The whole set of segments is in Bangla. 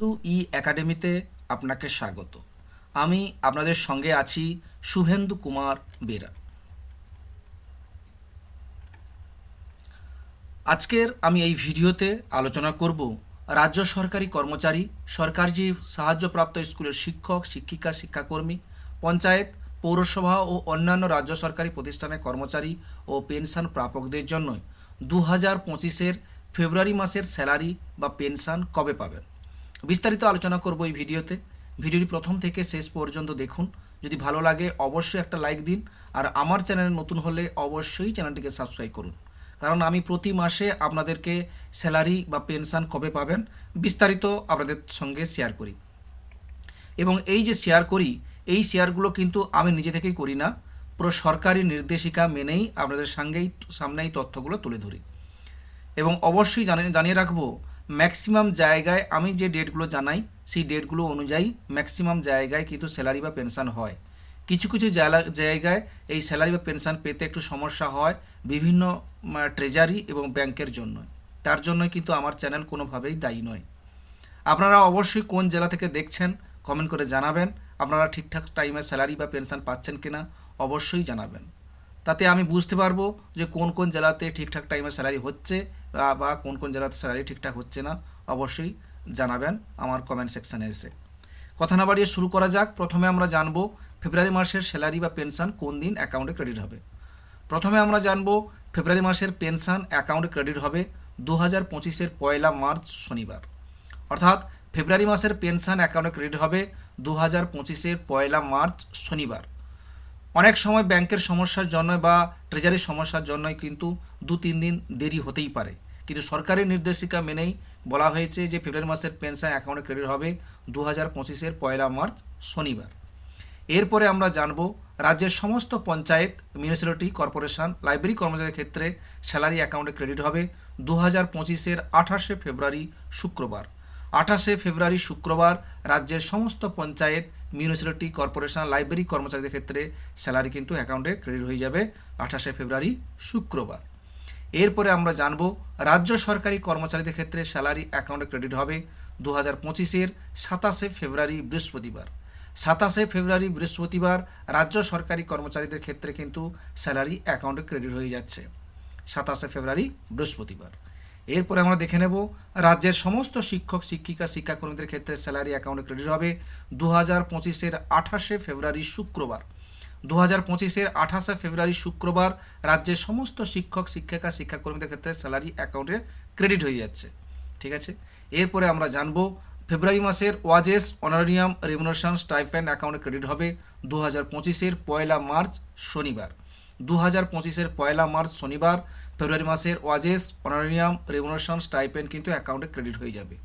শুধু ই একাডেমিতে আপনাকে স্বাগত। আমি আপনাদের সঙ্গে আছি শুভেন্দু কুমার বেরা। আজকের আমি এই ভিডিওতে আলোচনা করব রাজ্য সরকারি কর্মচারী সরকারি সাহায্যপ্রাপ্ত স্কুলের শিক্ষক, শিক্ষিকা, শিক্ষাকর্মী, পঞ্চায়েত, পৌরসভা ও অন্যান্য রাজ্য সরকারি প্রতিষ্ঠানের কর্মচারী ও পেনশন প্রাপকদের জন্য দু হাজার পঁচিশের ফেব্রুয়ারি মাসের স্যালারি বা পেনশন কবে পাবেন? বিস্তারিত আলোচনা করব এই ভিডিওতে। ভিডিওটি প্রথম থেকে শেষ পর্যন্ত দেখুন। যদি ভালো লাগে, অবশ্যই একটা লাইক দিন। আর আমার চ্যানেলে নতুন হলে অবশ্যই চ্যানেলটিকে সাবস্ক্রাইব করুন। কারণ আমি প্রতি মাসে আপনাদেরকে স্যালারি বা পেনশন কবে পাবেন, বিস্তারিত আপনাদের সঙ্গে শেয়ার করি। এবং এই যে শেয়ার করি, এই শেয়ারগুলো কিন্তু আমি নিজে থেকেই করি না। পুরো সরকারি নির্দেশিকা মেনেই আপনাদের সঙ্গেই সামনে এই তথ্যগুলো তুলে ধরি। এবং অবশ্যই জানিয়ে রাখব ম্যাক্সিমাম জায়গায় আমি যে ডেটগুলো জানাই, সেই ডেটগুলো অনুযায়ী ম্যাক্সিমাম জায়গায় কিন্তু স্যালারি বা পেনশন হয়। কিছু কিছু জায়গায় এই স্যালারি বা পেনশন পেতে একটু সমস্যা হয় বিভিন্ন ট্রেজারি এবং ব্যাংকের জন্য তার জন্যই কিন্তু আমার চ্যানেল কোনোভাবেই দায়ী নয়। আপনারা অবশ্যই কোন জেলা থেকে দেখছেন কমেন্ট করে জানাবেন। আপনারা ঠিকঠাক টাইমে স্যালারি বা পেনশন পাচ্ছেন কিনা, অবশ্যই জানাবেন। তাতে আমি বুঝতে পারব যে কোন কোন জেলাতে ঠিকঠাক টাইমে স্যালারি হচ্ছে বা- কোন কোন জেলাতে স্যালারি ঠিকঠাক হচ্ছে না, অবশ্যই জানাবেন আমার কমেন্ট সেকশানে এসে। কথা না বাড়িয়ে শুরু করা যাক। প্রথমে আমরা জানব ফেব্রুয়ারি মাসের স্যালারি বা পেনশন কোন দিন অ্যাকাউন্টে ক্রেডিট হবে। প্রথমে আমরা জানব ফেব্রুয়ারি মাসের পেনশন অ্যাকাউন্টে ক্রেডিট হবে দু হাজার পঁচিশের পয়লা মার্চ শনিবার। অর্থাৎ ফেব্রুয়ারি মাসের পেনশন অ্যাকাউন্টে ক্রেডিট হবে দু হাজার পঁচিশের পয়লা মার্চ শনিবার। অনেক সময় ব্যাংকের সমস্যার জন্য বা ট্রেজারির সমস্যার জন্যই কিন্তু দু, তিন দিন দেরি হতেই পারে। কিন্তু সরকারি নির্দেশিকা মেনেই বলা হয়েছে যে ফেব্রুয়ারি মাসের পেনশন অ্যাকাউন্টে ক্রেডিট হবে দু হাজার পঁচিশের পয়লা মার্চ, শনিবার। এরপরে আমরা জানব রাজ্যের সমস্ত পঞ্চায়েত মিউনিসিপ্যালিটি কর্পোরেশন লাইব্রেরি কর্মচারীর ক্ষেত্রে স্যালারি অ্যাকাউন্টে ক্রেডিট হবে দু হাজার পঁচিশের আঠাশে ফেব্রুয়ারি শুক্রবার। আঠাশে ফেব্রুয়ারি শুক্রবার রাজ্যের সমস্ত পঞ্চায়েত মিউনিসিপ্যালিটি কর্পোরেশন লাইব্রেরি কর্মচারীদের ক্ষেত্রে স্যালারি কিন্তু অ্যাকাউন্টে ক্রেডিট হয়ে যাবে আঠাশে ফেব্রুয়ারি, শুক্রবার। এরপরে আমরা জানব রাজ্য সরকারি কর্মচারীদের ক্ষেত্রে স্যালারি অ্যাকাউন্টে ক্রেডিট হবে দু হাজার পঁচিশের সাতাশে ফেব্রুয়ারি, বৃহস্পতিবার। সাতাশে ফেব্রুয়ারি, বৃহস্পতিবার রাজ্য সরকারি কর্মচারীদের ক্ষেত্রে কিন্তু স্যালারি অ্যাকাউন্টে ক্রেডিট হয়ে যাচ্ছে। সাতাশে ফেব্রুয়ারি, বৃহস্পতিবার। এরপরে আমরা দেখে নেব রাজ্যের সমস্ত শিক্ষক, শিক্ষিকা, শিক্ষাকর্মীদের ক্ষেত্রে স্যালারি অ্যাকাউন্টে ক্রেডিট হবে দু হাজার পঁচিশের আঠাশে ফেব্রুয়ারি শুক্রবার। দু হাজার পঁচিশের আঠাশে ফেব্রুয়ারি শুক্রবার রাজ্যের সমস্ত শিক্ষক, শিক্ষিকা, শিক্ষাকর্মীদের ক্ষেত্রে স্যালারি অ্যাকাউন্টে ক্রেডিট হয়ে যাচ্ছে। ঠিক আছে? এরপরে আমরা জানব ফেব্রুয়ারি মাসের ওয়াজেস অনারিয়াম রেমুনেশন স্টাইফেন্ড অ্যাকাউন্টে ক্রেডিট হবে দু হাজার পঁচিশের পয়লা মার্চ শনিবার। দু হাজার পঁচিশের পয়লা মার্চ শনিবার, ফেব্রুয়ারি মাসের ওয়াজেস অনারিয়াম রেমুনেশন স্টাইপেন্ড কিন্তু অ্যাকাউন্টে ক্রেডিট হয়ে যাবে।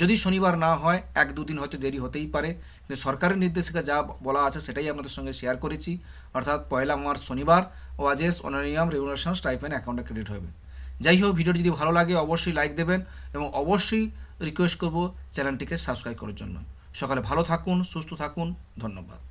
যদি শনিবার না হয়, এক দুদিন হয়তো দেরি হতেই পারে। কিন্তু সরকারের নির্দেশিকা যা বলা আছে সেটাই আপনাদের সঙ্গে শেয়ার করেছি। অর্থাৎ পয়লা মার্চ শনিবার, ওয়াজেস অনারিয়াম রেমুনেশন স্টাইপেন্ড অ্যাকাউন্টে ক্রেডিট হবে। যাই হোক ভিডিওটি যদি ভালো লাগে অবশ্যই লাইক দেবেন এবং অবশ্যই রিকোয়েস্ট করব চ্যানেলটিকে সাবস্ক্রাইব করার জন্য। সকালে ভালো থাকুন, সুস্থ থাকুন, ধন্যবাদ।